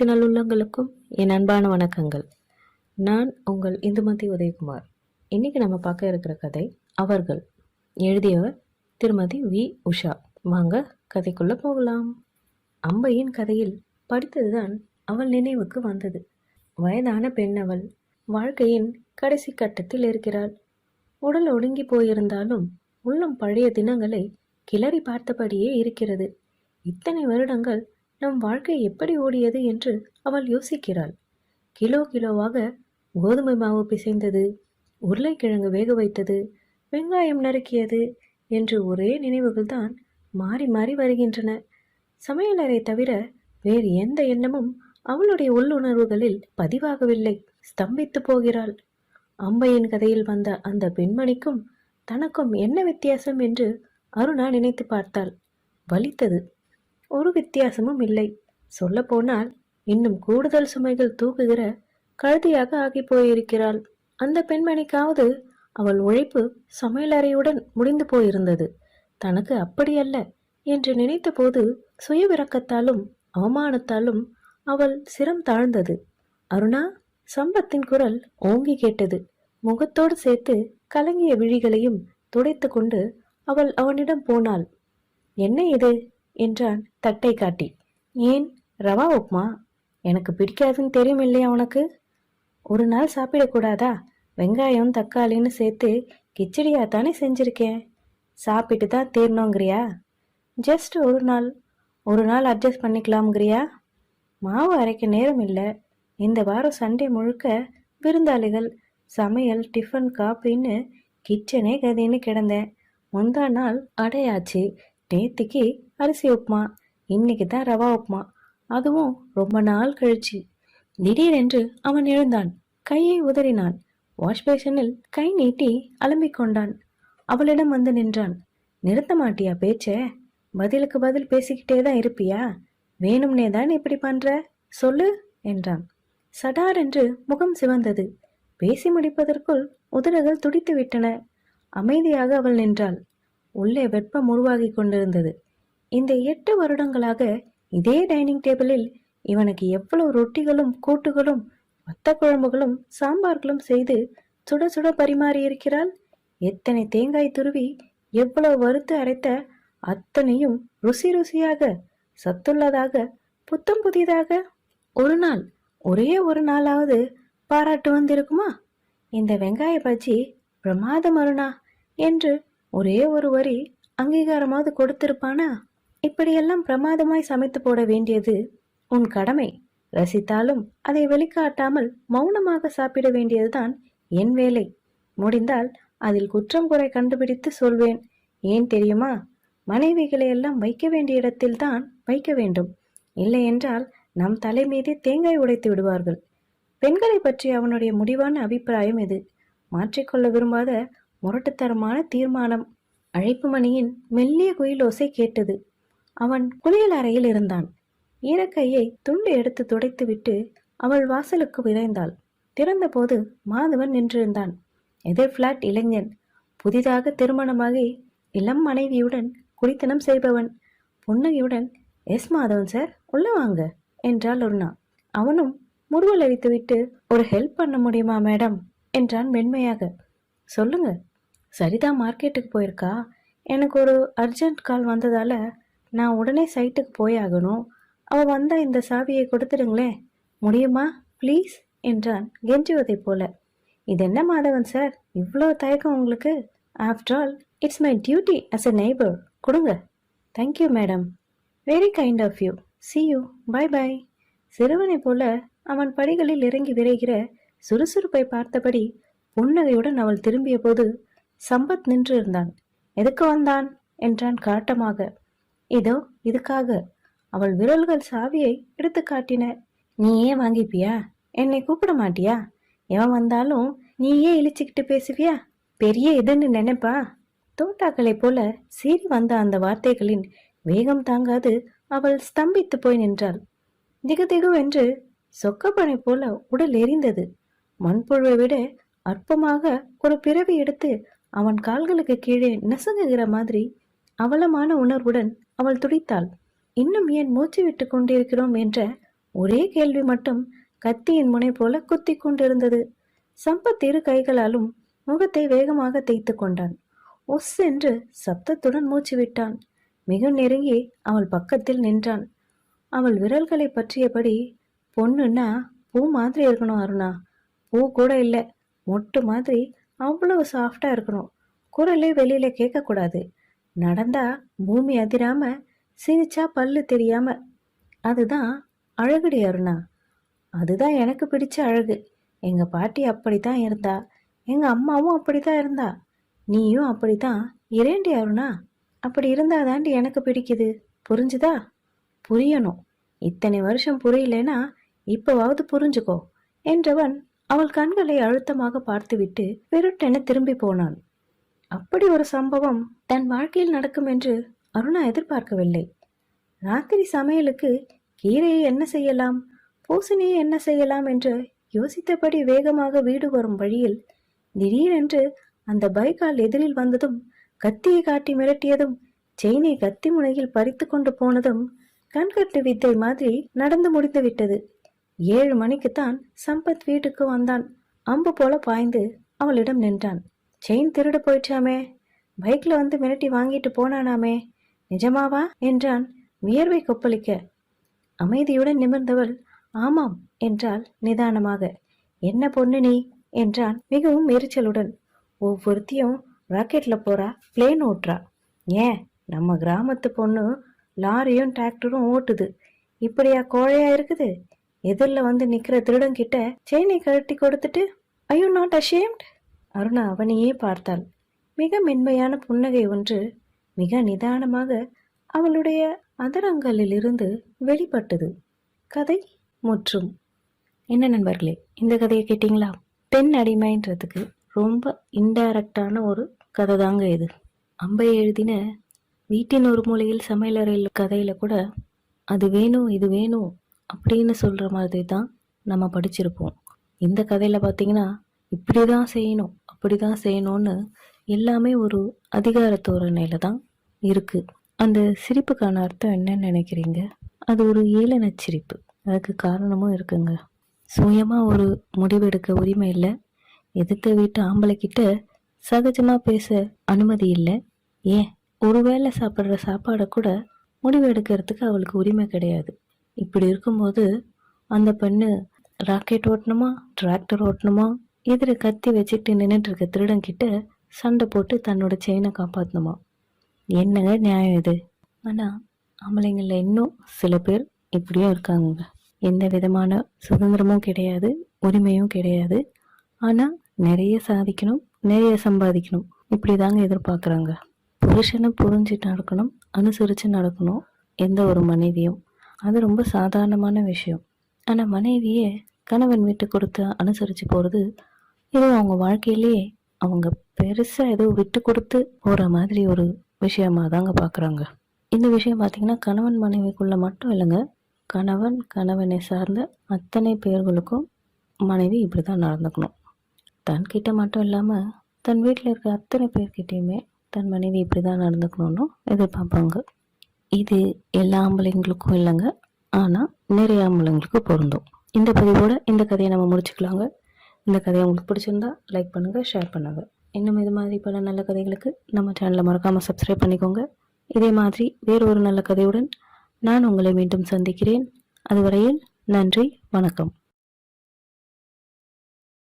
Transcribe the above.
அனைத்து நல்லுள்ளங்களுக்கும் என் அன்பான வணக்கங்கள். நான் உங்கள் இந்துமதி உதயகுமார். இன்னைக்கு நம்ம பார்க்க இருக்கிற கதை அவர்கள். எழுதியவர் திருமதி வி. உஷா. வாங்க கதைக்குள்ளே போகலாம். அம்பையின் கதையில் படித்ததுதான் அவள் நினைவுக்கு வந்தது. வயதான பெண் அவள் வாழ்க்கையின் கடைசி கட்டத்தில் இருக்கிறாள். உடல் ஒடுங்கி போயிருந்தாலும் உள்ளம் பழைய தினங்களை கிளறி பார்த்தபடியே இருக்கிறது. இத்தனை வருடங்கள் நம் வாழ்க்கை எப்படி ஓடியது என்று அவள் யோசிக்கிறாள். கிலோ கிலோவாக கோதுமை மாவு பிசைந்தது உருளைக்கிழங்கு வேக வைத்தது வெங்காயம் நறுக்கியது என்று ஒரே நினைவுகள் தான் மாறி மாறி வருகின்றன. சமையலறை தவிர வேறு எந்த எண்ணமும் அவளுடைய உள்ளுணர்வுகளில் பதிவாகவில்லை. ஸ்தம்பித்து போகிறாள். அம்பையின் கதையில் வந்த அந்த பெண்மணிக்கும் தனக்கும் என்ன வித்தியாசம் என்று அருணா நினைத்து பார்த்தாள். வலித்தது. ஒரு வித்தியாசமும் இல்லை. சொல்லப்போனால் இன்னும் கூடுதல் சுமைகள் தூக்குகிற கழுதியாக ஆகி போயிருக்கிறாள். அந்த பெண்மணிக்காவது அவள் உழைப்பு சமையலறையுடன் முடிந்து போயிருந்தது. தனக்கு அப்படியல்ல என்று நினைத்தபோது சுயவிரக்கத்தாலும் அவமானத்தாலும் அவள் சிரம் தாழ்ந்தது. அருணா சம்பத்தின் குரல் ஓங்கி கேட்டது. முகத்தோடு சேர்த்து கலங்கிய விழிகளையும் துடைத்து கொண்டு அவள் அவனிடம் போனாள். என்ன இது? என்றான் தட்டை காட்டி. ஏன் ரவா உப்மா? எனக்கு பிடிக்காதுன்னு தெரியும் இல்லையா உனக்கு? ஒரு நாள் சாப்பிடக்கூடாதா வெங்காயம் தக்காளின்னு சேர்த்து கிச்சடியாக தானே செஞ்சுருக்கேன். சாப்பிட்டு தான் தீரணுங்கிறியா? ஜஸ்ட் ஒரு நாள். ஒரு நாள் அட்ஜஸ்ட் பண்ணிக்கலாம்ங்கிறியா? மாவு அரைக்க நேரம் இல்லை இந்த வாரம் சண்டே முழுக்க விருந்தாளிகள் சமையல் டிஃபன் காப்பின்னு கிச்சனே கதின்னு கிடந்தேன். முந்தா நாள் அடையாச்சு. நேத்திக்கு அரிசி உப்புமா இன்னைக்கு தான் ரவா உப்புமா. அதுவும் ரொம்ப நாள் கழிச்சு. திடீரென்று அவன் எழுந்தான். கையை உதறினான். வாஷ் பேஷனில் கை நீட்டி அலம்பிக் கொண்டான். அவளிடம் வந்து நின்றான். நிறுத்த மாட்டியா பேச்ச? பதிலுக்கு பதில் பேசிக்கிட்டே தான் இருப்பியா? வேணும்னே தான் இப்படி பண்ற? சொல்லு என்றான். சடார் என்று முகம் சிவந்தது. பேசி முடிப்பதற்குள் உதடுகள் துடித்து விட்டன அமைதியாக அவள் நின்றாள். உள்ளே வெப்பம் உருவாகி கொண்டிருந்தது. இந்த எட்டு வருடங்களாக இதே டைனிங் டேபிளில் இவனுக்கு எவ்வளவு ரொட்டிகளும் கூட்டுகளும் வத்த குழம்புகளும் சாம்பார்களும் செய்து சுட சுட பரிமாறி இருக்கிறாள்? எத்தனை தேங்காய் துருவி எவ்வளவு வறுத்து அரைத்த அத்தனையும் ருசி ருசியாக சத்துள்ளதாக புத்தம் புதிதாக? ஒரு நாள் ஒரே ஒரு நாளாவது பாராட்டு வந்திருக்குமா? இந்த வெங்காய பஜ்ஜி பிரமாதம் அருணா என்று ஒரே ஒரு வரி அங்கீகாரமாவது கொடுத்திருப்பானா? இப்படியெல்லாம் பிரமாதமாய் சமைத்து போட வேண்டியது உன் கடமை. ரசித்தாலும் அதை வெளிக்காட்டாமல் மௌனமாக சாப்பிட வேண்டியதுதான் என் வேலை. முடிந்தால் அதில் குற்றம் குறை கண்டுபிடித்து சொல்வேன். ஏன் தெரியுமா? மனைவிகளை எல்லாம் வைக்க வேண்டிய இடத்தில் தான் வைக்க வேண்டும். இல்லை என்றால் நம் தலை மீதே தேங்காய் உடைத்து விடுவார்கள். பெண்களை பற்றி அவனுடைய முடிவான அபிப்பிராயம் இது. மாற்றிக்கொள்ள விரும்பாத முரட்டுத்தரமான தீர்மானம். அழைப்பு மணியின் மெல்லிய குயிலோசை கேட்டது. அவன் குளியல் அறையில் இருந்தான். ஈரக்கையை துண்டு எடுத்து துடைத்துவிட்டு அவள் வாசலுக்கு விரைந்தாள். திறந்தபோது மாதவன் நின்றிருந்தான். எதிர் பிளாட் இளைஞன். புதிதாக திருமணமாகி இளம் மனைவியுடன் குடித்தனம் செய்பவன். புன்னகையுடன் எஸ் மாதவன் சார் உள்ள வாங்க என்றாள் ஒருனா அவனும் முறுவல் அடித்துவிட்டு ஒரு ஹெல்ப் பண்ண முடியுமா மேடம் என்றான் மென்மையாக. சொல்லுங்க. சரிதா மார்க்கெட்டுக்கு போயிருக்கா? எனக்கு ஒரு அர்ஜென்ட் கால் வந்ததால நான் உடனே சைட்டுக்கு போயாகணும் அவள் வந்தால் இந்த சாவியை கொடுத்துடுங்களேன். முடியுமா? ப்ளீஸ் என்றான் கெஞ்சுவதைப் போல. இது என்ன மாதவன் சார்? இவ்வளோ தயக்கம் உங்களுக்கு? After all it's my duty as a neighbour கொடுங்க. Thank you madam very kind of you see you bye bye சிறுவனைப் போல அவன் படிகளில் இறங்கி விரைகிற சுறுசுறுப்பை பார்த்தபடி புன்னகையுடன் அவள் திரும்பிய போது சம்பத் நின்று இருந்தான். எதுக்கு வந்தான்? என்றான் காட்டமாக. இதோ இதுக்காக. அவள் விரல்கள் சாவியை எடுத்து காட்டின. நீ ஏன் வாங்கிப்பியா? என்னை கூப்பிட மாட்டியா? எவன் வந்தாலும் நீயே இழிச்சுக்கிட்டு பேசுவியா? பெரிய இதுன்னு நினைப்பா? தோட்டாக்களைப் போல சீறி வந்த அந்த வார்த்தைகளின் வேகம் தாங்காது அவள் ஸ்தம்பித்து போய் நின்றாள். திகு திகுவென்று சொக்கப்பனை போல உடல் எரிந்தது. மண்புழுவை விட அற்பமாக ஒரு பிறவி எடுத்து அவன் கால்களுக்கு கீழே நசுங்குகிற மாதிரி அவலமான உணர்வுடன் அவள் துடித்தாள். இன்னும் ஏன் மூச்சு விட்டு கொண்டிருக்கிறோம்? என்ற ஒரே கேள்வி மட்டும் கத்தியின் முனை போல குத்தி கொண்டிருந்தது. சம்பத் இரு கைகளாலும் முகத்தை வேகமாக தேய்த்து கொண்டான். ஒஸ் என்று சப்தத்துடன் மூச்சு விட்டான். மிக நெருங்கி அவள் பக்கத்தில் நின்றான். அவள் விரல்களை பற்றியபடி பொண்ணுன்னா பூ மாதிரி இருக்கணும் அருணா. பூ கூட இல்லை. மொட்டு மாதிரி அவ்வளவு சாஃப்டாக இருக்கணும். குரலே வெளியில கேட்கக்கூடாது நடந்தா பூமி அதிராம சிரிச்சா பல்லு தெரியாம. அதுதான் அழகுடி அருணா. அதுதான் எனக்கு பிடிச்ச அழகு. எங்க பாட்டி அப்படித்தான் இருந்தா. எங்க அம்மாவும் அப்படித்தான் இருந்தா. நீயும் அப்படித்தான். இரேண்டி அருணா அப்படி இருந்தா தாண்டி எனக்கு பிடிக்குது. புரிஞ்சுதா? புரியணும். இத்தனை வருஷம் புரியலனா இப்பவாவது புரிஞ்சுக்கோ என்றவன் அவள் கண்களை அழுத்தமாக பார்த்துவிட்டு வெறுட்டென திரும்பி போனான். அப்படி ஒரு சம்பவம் தன் வாழ்க்கையில் நடக்கும் என்று அருணா எதிர்பார்க்கவில்லை. ராத்திரி சமையலுக்கு கீரையை என்ன செய்யலாம் பூசணியை என்ன செய்யலாம் என்று யோசித்தபடி வேகமாக வீடு வரும் வழியில் திடீரென்று அந்த பைக்கால் எதிரில் வந்ததும் கத்தியை காட்டி மிரட்டியதும் செயினை கத்தி முனையில் பறித்து கொண்டு போனதும் கண்கட்டு வித்தை மாதிரி நடந்து முடிந்து விட்டது. ஏழு மணிக்குத்தான் சம்பத் வீட்டுக்கு வந்தான். அம்பு போல பாய்ந்து அவளிடம் நின்றான். செயின் திருடு போயிடுச்சாமே பைக்ல வந்து மிரட்டி வாங்கிட்டு போனானாமே. நிஜமாவா? என்றான் வியர்வை கொப்பளிக்க. அமைதியுடன் நிமிர்ந்தவள் ஆமாம் என்றாள் நிதானமாக. என்ன பொண்ணு நீ? என்றான் மிகவும் எரிச்சலுடன். ஒவ்வொருத்தியும் ராக்கெட்ல போறா பிளேன் ஓட்டுறா. ஏன் நம்ம கிராமத்து பொண்ணு லாரியும் டிராக்டரும் ஓட்டுது. இப்படியா கோழையா இருக்குது? எதிரில் வந்து நிற்கிற திருடங்கிட்ட செயினை கழட்டி கொடுத்துட்டு ஐயோ நாட் அஷேம்ட் அருணா அவனையே பார்த்தாள். மிக மென்மையான புன்னகை ஒன்று மிக நிதானமாக அவளுடைய அதரங்களிலிருந்து வெளிப்பட்டது. கதை முற்றும். என்ன நண்பர்களே இந்த கதையை கேட்டிங்களா? பெண் அடிமைன்றதுக்கு ரொம்ப இன்டைரக்டான ஒரு கதை தாங்க இது. அம்பை எழுதின வீட்டின் ஒரு மூலையில் சமையலறையில் கதையில் கூட அது வேணும் இது வேணும் அப்படின்னு சொல்கிற மாதிரி தான் நம்ம படிச்சிருப்போம். இந்த கதையில் பார்த்தீங்கன்னா இப்படி தான் செய்யணும். அப்படி தான் செய்யணும்னு எல்லாமே ஒரு அதிகார தோரணையில் தான் இருக்குது அந்த சிரிப்புக்கான அர்த்தம் என்னன்னு நினைக்கிறீங்க? அது ஒரு ஏளன சிரிப்பு. அதுக்கு காரணமும் இருக்குங்க. சுயமாக ஒரு முடிவெடுக்க உரிமை இல்லை. எதிர்த்த வீட்டு ஆம்பளைக்கிட்ட சகஜமாக பேச அனுமதி இல்லை. ஏன்? ஒருவேளை சாப்பிட்ற சாப்பாடை கூட முடிவு எடுக்கிறதுக்கு அவளுக்கு உரிமை கிடையாது. இப்படி இருக்கும்போது அந்த பெண்ணு ராக்கெட் ஓட்டணுமா டிராக்டர் ஓட்டணுமா எதிர கத்தி வச்சுக்கிட்டு நின்றுட்டு இருக்க திருடன் கிட்ட சண்டை போட்டு தன்னோட செயினை காப்பாற்றணுமா என்னங்க நியாயம் இது? ஆனால் ஆம்பளைங்களில் இன்னும் சில பேர் இப்படியும் இருக்காங்க எந்த விதமான சுதந்திரமும் கிடையாது உரிமையும் கிடையாது. ஆனால் நிறைய சாதிக்கணும் நிறைய சம்பாதிக்கணும். இப்படி தாங்க எதிர்பார்க்குறாங்க. புருஷனை புரிஞ்சிட்டு நடக்கணும் அனுசரித்து நடக்கணும் எந்த ஒரு மனைவியும். அது ரொம்ப சாதாரணமான விஷயம். ஆனால் மனைவியே கணவன் விட்டு கொடுத்து அனுசரித்து போகிறது இது அவங்க வாழ்க்கையிலேயே அவங்க பெருசாக ஏதோ விட்டு கொடுத்து போகிற மாதிரி ஒரு விஷயமாக தாங்க பார்க்குறாங்க இந்த விஷயம் பார்த்திங்கன்னா கணவன் மனைவிக்குள்ள மட்டும் இல்லைங்க. கணவன் கணவனை சார்ந்த அத்தனை பேர்களுக்கும் மனைவி இப்படி தான் நடந்துக்கணும் தன்கிட்ட மட்டும் இல்லாமல் தன் வீட்டில் இருக்க அத்தனை பேர்கிட்டையுமே தன் மனைவி இப்படி தான் நடந்துக்கணும்னு எதிர்பார்ப்பாங்க. இது எல்லா ஆம்பளைங்களுக்கும் இல்லைங்க. ஆனால் நிறைய ஆம்பளைங்களுக்கு பொருந்தும். இந்த பதிவோட இந்த கதையை நம்ம முடிச்சுக்கலாங்க. இந்த கதையை உங்களுக்கு பிடிச்சிருந்தா லைக் பண்ணுங்கள் ஷேர் பண்ணுங்கள் இன்னும் இது மாதிரி பல நல்ல கதைகளுக்கு நம்ம சேனலை மறக்காமல் சப்ஸ்கிரைப் பண்ணிக்கோங்க. இதே மாதிரி வேறு ஒரு நல்ல கதையுடன் நான் உங்களை மீண்டும் சந்திக்கிறேன். அதுவரையில் நன்றி வணக்கம்.